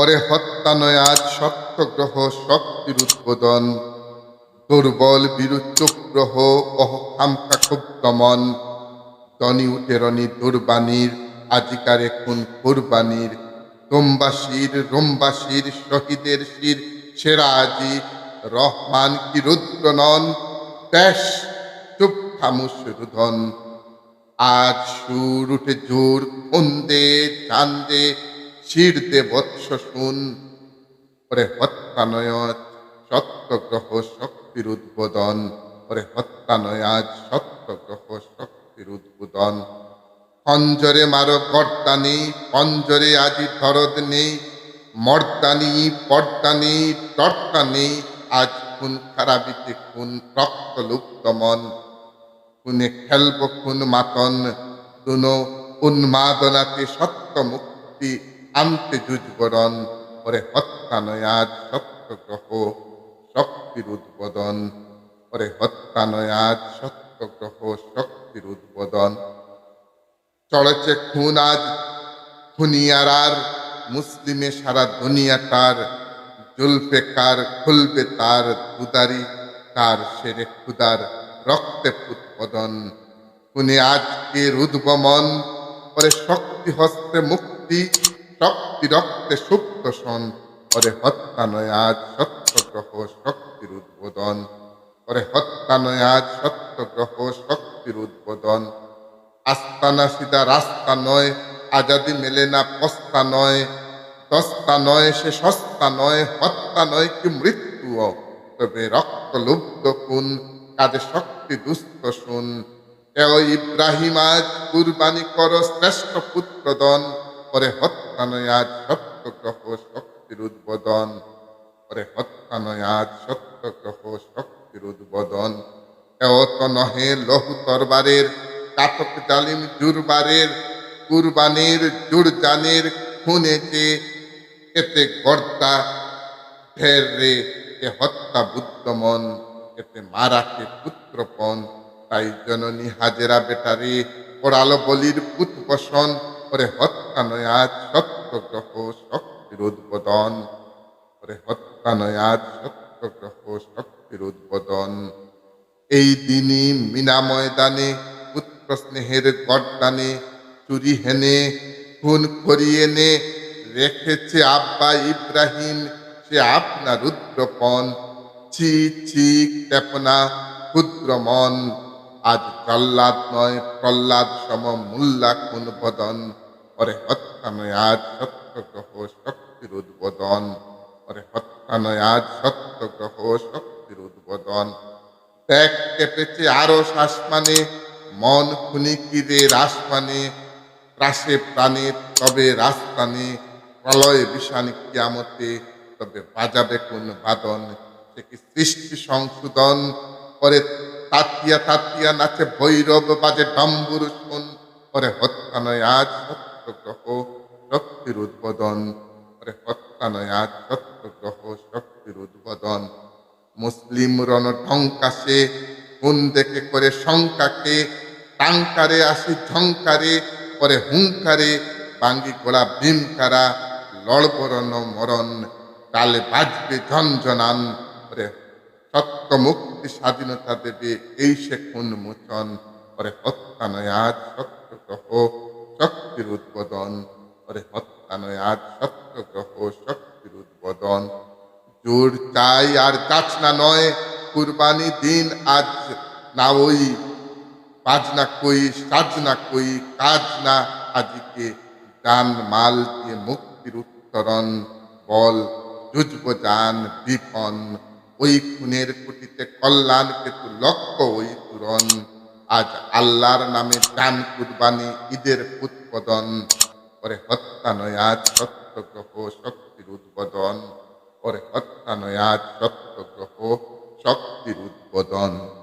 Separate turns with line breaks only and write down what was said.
পরে হত্যা নয় সত্যগ্রহ শক্তির উদ্বোধন। দুর্বল বিরুচগ্রহ অহকামকা খুব দমন দনি উঠেরনি দুর্বাণীর, আজিকারে খুন কুরবানির। রোমবাসীর রোমবাসীর, শহীদের শির। সেরা আজি, রহমান কি রুদ্রনন ব্যাস চুপ খামুশ রুধন। আজ সুর উঠে জোর ফন্দে চান্দে শির দে বৎস শুন। পরে হত্যানয় সত্যগ্রহ শক্তির উদ্বোধন। পরে হত্যানয় আজ সত্যগ্রহ শক্তির উদ্বোধন। পঞ্জরে মারো গর্দানি পঞ্জরে আজি ধরদ নেই। মর্দানি পর্দানি টর্দানি আজ খুন খারাপিতে খুন, রক্ত লুপ্ত মন। খুনে খেলব খুন মাতন, দুনো উন্মাদনাতে সত্য মুক্তি। আনতে যুজবরণ পরে হত্যা নয় আজ সত্যগ্রহ, শক্তির উদ্বোধন, পরে হত্যা নয় আজ সত্যগ্রহ, শক্তির উদ্বোধন। চলেছে খুন আজ খুনিয়ারার, মুসলিমে সারা দুনিয়াটার, জুলফে কার, খুলবে তার দুদারি কার সেরে খুদার রক্তে উৎপাদন খুনে আজকে উদ্বমন পরে শক্তি হস্তে মুক্তি শক্তি রক্তে সুপ্ত সন পরে হত্যা নয় আজ সত্যগ্রহ শক্তির উদ্বোধন পরে হত্যা নয় আজ সত্যগ্রহ শক্তির উদ্বোধন আস্তানা সিধা রাস্তা নয়, আজাদি মেলে না পস্তা নয়, দস্তা নয় সে সস্তা নয়, হত্যা নয় কি মৃত্যুও? তবে রক্ত লুব্ধ কুন কাজে শক্তি দুস্থ শুন। এও ইব্রাহিম আজ কুরবানি কর শ্রেষ্ঠ পুত্রদন পরে হত্যা নয় আজ সত্যগ্রহ শক্তির উদ্বোধন। পরে হত্যানয়াজ নয় আজ সত্যগ্রহ শক্তির উদ্বোধন। এও তো নহে লহু তরবারের কাতক জালিম জুরবারের, কুরবানির, জুরজানের খুনে যে এতে গর্দা ঢের রে, এ হত্যা বুদ্ধমন, এতে মারাকে পুত্রপন। তাই জননী হাজেরা বেটারে পড়ালো বলির পুত বসন ওরে হত্যা নয় আজ সত্যগ্রহ শক্তির উদ্বোধন ওরে হত্যা নয় আজ সত্যগ্রহ শক্তির উদ্বোধন এই দিনই মিনা ময়দানে, পুত্র স্নেহের গড্ডানে চুরি হেনে, খুন করিয়ে নে রেখেছে আব্বা ইব্রাহিম, সে আপনার রুদ্রপন ছি ছি কেপনা ক্ষুদ্র মন আজ প্রহ্লাদ নয়, প্রহ্লাদ সম মুল্লা খুন বদন। হত্যা নয়, আজ সত্যগ্রহ শক্তির উদ্বোধন। পরে হত্যা নয়, আজ সত্যগ্রহ শক্তির উদ্বোধন। ত্যাগ কেঁপেছে আরও শ্বাসমানে মন খুনিকিরে রাসমানে। ত্রাসে প্রাণে, তবে রাস্তানে প্রলয় বিষাণ কিয়ামতে, তবে বাজাবে কোন বাদন সে কি সৃষ্টি সংশোধন? পরে তাতিয়া তাতিয়া নাচে ভৈরব বাজে ডম্বুর শুন পরে হত্যা নয় আজ সত্যগ্রহ, শক্তির উদ্বোধন। পরে হত্যা নয় আজ সত্যগ্রহ, শক্তির উদ্বোধন। মুসলিম রণ ঢঙ্কাসে কোন দেখে করে শঙ্কাকে। টাঙ্কারে আসি ঝঙ্কারে পরে হুঙ্কারে। বাঙ্গি গোলা ভীমকারা লড়বরণ মরণ। কালে বাজবে ঝনঝনান পরে সত্য মুক্তি স্বাধীনতা দেবে, এই সে কোন মোচন? পরে হত্যা নয় আজ সত্যগ্রহ, শক্তির উদ্বোধন। পরে হত্যা আজ সত্যগ্রহ, শক্তির উদ্বোধন। জোর চাই আর যাচনা নয়, কুরবানি দিন আজ না ওই। বাজনা কই সাজনা কই, কাজ না আজিকে। গান মাল দিয়ে মুক্তির উত্তরণ, বল, যুজব যান বিপন। ওই খুনের কুটিতে কল্যাণ কেতু লক্ষ্য ওই পূরণ। আজ আল্লাহর নামে দান কুরবানি, ঈদের উৎপাদন। পরে হত্যা নয়, আজ সত্যগ্রহ শক্তির উদ্বোধন। পরে হত্যা নয় সত্যগ্রহ শক্তির উদ্বোধন।